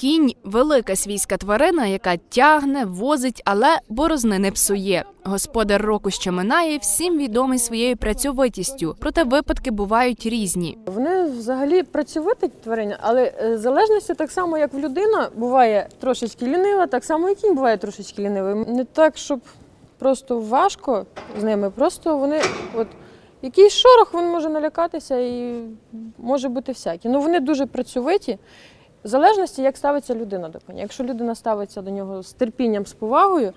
Кінь велика свійська тварина, яка тягне, возить, але борозни не псує. Господар року, що минає, всім відомий своєю працьовитістю, проте випадки бувають різні. Вони взагалі працьовиті тварини, але е, залежності так само, як в людина буває трошечки лінива, так само і кінь буває трошечки лінивий. Не так, щоб просто важко з ними, просто вони от. Якийсь шорох він може налякатися і може бути всякі. Ну вони дуже працьовиті. В залежності, як ставиться людина до коня. Якщо людина ставиться до нього з терпінням, з повагою,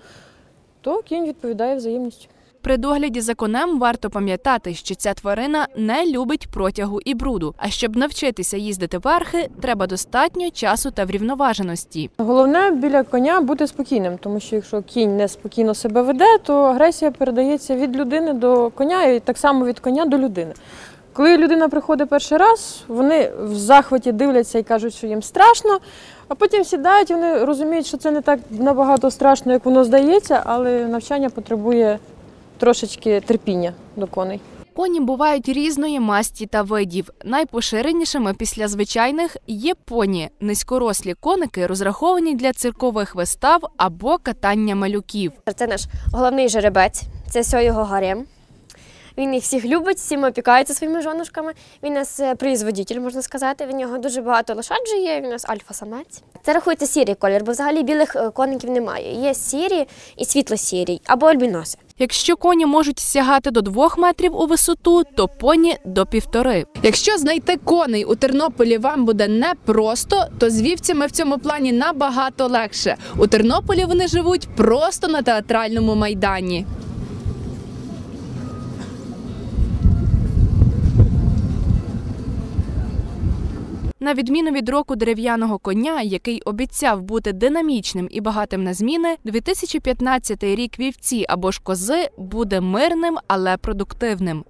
то кінь відповідає взаємністю. При догляді за конем варто пам'ятати, що ця тварина не любить протягу і бруду. А щоб навчитися їздити верхи, треба достатньо часу та врівноваженості. Головне біля коня бути спокійним, тому що якщо кінь неспокійно себе веде, то агресія передається від людини до коня і так само від коня до людини. Коли людина приходить перший раз, вони в захваті дивляться і кажуть, що їм страшно, а потім сідають, і вони розуміють, що це не так набагато страшно, як воно здається, але навчання потребує трошечки терпіння до коней. Коні бувають різної масті та видів. Найпоширенішими після звичайних є поні, низькорослі коники, розраховані для циркових вистав або катання малюків. Це наш головний жеребець, це все його гарем. Він їх всіх любить, всім опікається своїми жонушками. Він у нас е, производитель, можна сказати. В нього дуже багато лошаджі є, він у нас альфа-самець. Це рахується сірий колір, бо взагалі білих е, коників немає. Є сірі і світло-сірі, або альбіноси. Якщо коні можуть сягати до двох метрів у висоту, то поні до півтори. Якщо знайти коней у Тернополі вам буде непросто, то з вівцями в цьому плані набагато легше. У Тернополі вони живуть просто на театральному майдані. На відміну від року дерев'яного коня, який обіцяв бути динамічним і багатим на зміни, 2015 рік вівці або ж кози буде мирним, але продуктивним.